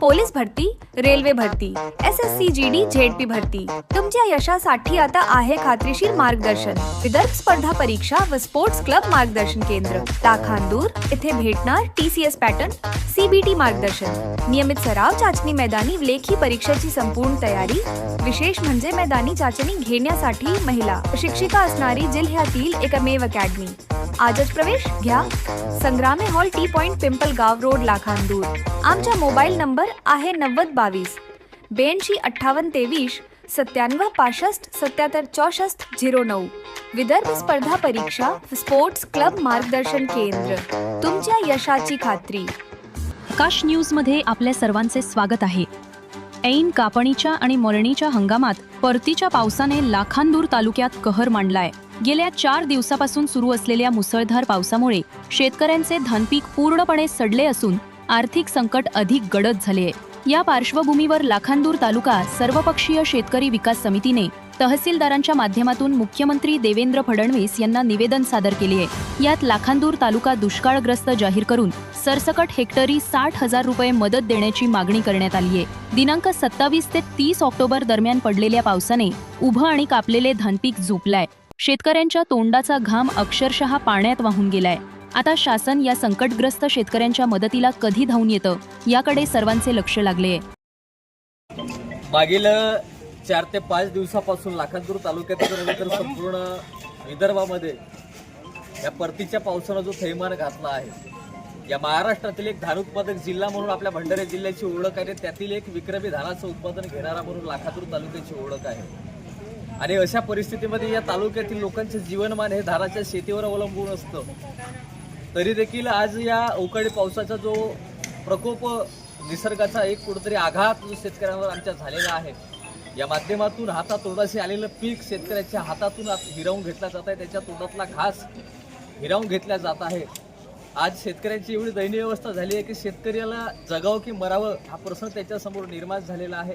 Police भरती railway भरती S S C G D Z P भरती. तुमच्या यशासाठी आता आहे खात्रीशीर मार्गदर्शन. विदर्भ स्पर्धा परीक्षा व स्पोर्ट्स क्लब मार्गदर्शन केंद्र. ताखांदूर येथे भेटणार T C S pattern CBT मार्गदर्शन. नियमित सराव चाचणी मैदानी लेखी परीक्षेची संपूर्ण तयारी. विशेष म्हणजे मैदानी चाचणी घेण्यासाठी महिला शिक्षिका असणारी जिल्ह्यातील एकमेव अकॅडमी. आजच प्रवेश घ्या. Sangrame hall T point Pimpalgaon road Lakhandur. आमचा मोबाईल नंबर आहे नव्वद बावीस ब्याऐंशी अठ्ठावन्न तेवीस सत्त्याण्णव पासष्ट सत्याहत्तर चौसष्ट झिरो नऊ. विदर्भ स्पर्धा परीक्षा स्पोर्ट्स क्लब मार्गदर्शन केंद्र. तुमच्या यशाची खात्री. आकाश न्यूजमध्ये आपल्या सर्वांचे स्वागत आहे. ऐन कापणीच्या आणि मळणीच्या हंगामात परतीच्या पावसाने लाखांदूर तालुक्यात कहर मांडलाय. गेल्या चार दिवसापासून सुरू असलेल्या मुसळधार पावसामुळे शेतकऱ्यांचे धानपीक पूर्णपणे सडले असून आर्थिक संकट अधिक गडद झाले आहे या पार्श्वभूमीवर लाखांदूर तालुका सर्वपक्षीय शेतकरी विकास समितीने तहसीलदारांच्या माध्यमातून मुख्यमंत्री देवेंद्र फडणवीस यांना निवेदन सादर केले आहे. यात लाखांदूर तालुका दुष्काळग्रस्त जाहीर करून सरसकट हेक्टरी साठ हजार रुपये मदत देण्याची मागणी करण्यात आली आहे. दिनांक सत्तावीस ते तीस ऑक्टोबर दरम्यान पडलेल्या पावसाने उभं आणि कापलेले धानपीक झोपलाय शेतकऱ्यांच्या तोंडाचा घाम अक्षरशः पाण्यात वाहून गेलाय. आता शासन या संकटग्रस्त शेतकऱ्यांच्या मदतीला कधी धावून येतं याकडे सर्वांचे लक्ष लागले मागील चार ते पाच दिवसापासून लाखांदूर तालुक्यात तर संपूर्ण विदर्भामध्ये या परतीच्या पावसानं जो थैमान घातला आहे या महाराष्ट्रातील एक धान उत्पादक जिल्हा म्हणून आपल्या भंडारा जिल्ह्याची ओळख आहे त्यातील एक विक्रमी धानाचं उत्पादन घेणारा म्हणून लाखातूर तालुक्याची ओळख आहे. आणि अशा परिस्थितीमध्ये या तालुक्यातील लोकांचे जीवनमान हे धाराच्या शेतीवर अवलंबून असतं. तरी देखील आज या अवकाळी पावसाचा जो प्रकोप निसर्गाचा एक कुठेतरी आघात जो शेतकऱ्यांवर आमच्या झालेला आहे या माध्यमातून हातातोंडाशी आलेलं पीक शेतकऱ्याच्या हातातून हिरावून घेतला जात आहे. त्याच्या तोंडातला घास हिरावून घेतला जात आहे. आज शेतकऱ्यांची एवढी दयनीय अवस्था झाली आहे की शेतकऱ्याला जगावं की मरावं हा प्रश्न त्याच्यासमोर निर्माण झालेला आहे.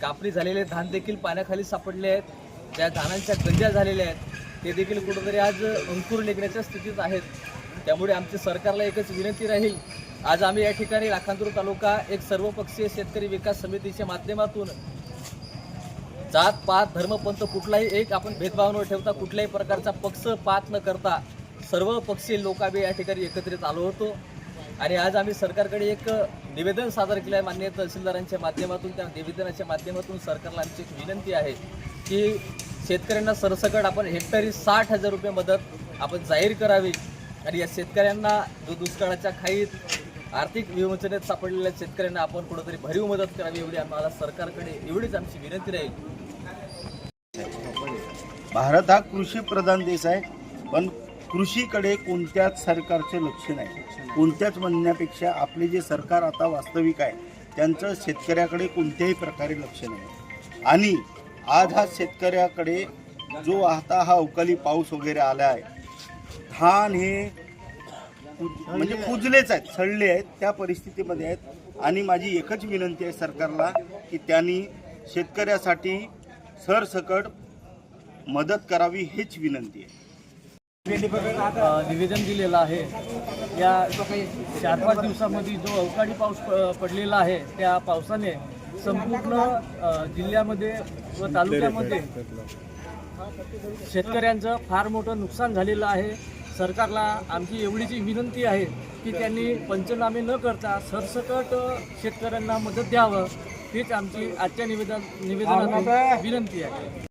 कापणी झालेले धान देखील पाण्याखाली सापडले आहेत. ज्या धानांच्या गंजा झालेल्या आहेत. ते देखील कुठंतरी आज अंकुर निघण्याच्या स्थितीत आहेत. त्यामुळे आमच्या सरकारला एकच विनंती राहील. आज आम्ही या ठिकाणी लाखांदूर तालुका एक सर्वपक्षीय शेतकरी विकास समितीच्या माध्यमातून जात पात धर्मपंथ कुठलाही एक आपण भेदभाव न ठेवता कुठल्याही प्रकारचा पक्ष पात न करता सर्व पक्षीय लोक आम्ही या ठिकाणी एकत्रित आलो होतो. आणि आज आम्ही सरकारकडे एक निवेदन सादर केलं आहे माननीय तहसीलदारांच्या माध्यमातून. त्या निवेदनाच्या माध्यमातून सरकारला आमची एक विनंती आहे की शेतकऱ्यांना सरसकट आपण हेक्टरी साठ हजार रुपये मदत आपण जाहीर करावी. आणि या शेतकऱ्यांना जो दुष्काळाच्या खाईत आर्थिक विवंचनेत सापडलेल्या शेतकऱ्यांना आपण कुठंतरी भरीव मदत करावी एवढी आम्हाला सरकारकडे एवढीच आमची विनंती राहील. भारत हा कृषी प्रधान देश आहे. पण कृषीकडे कोणत्याच सरकारचे लक्ष नाही. कोणत्याच म्हणण्यापेक्षा आपले जे सरकार आता वास्तविक आहे त्यांचं शेतकऱ्याकडे कोणत्याही प्रकारे लक्ष नाही. आणि आज हा शेतकऱ्याकडे जो आता हा अवकाळी पाऊस वगैरे आला आहे धान हे म्हणजे कुजलेच आहेत सडले आहेत त्या परिस्थितीमध्ये आहेत. आणि माझी एकच विनंती आहे सरकारला की त्यांनी शेतकऱ्यासाठी सरसकट मदत करावी हेच विनंती आहे. निवेदन दिलेलं आहे. या चार पाच दिवसामध्ये जो अवकाळी पाऊस प- पडलेला आहे त्या पावसाने संपूर्ण जिल्ह्यामध्ये व तालुक्यामध्ये शेतकऱ्यांचं फार मोठं नुकसान झालेलं आहे. सरकारला आमची एवढीच विनंती आहे की त्यांनी पंचनामे न करता सरसकट शेतकऱ्यांना मदत द्यावं हीच आमची आजच्या निवेदन निवेदनातून विनंती आहे.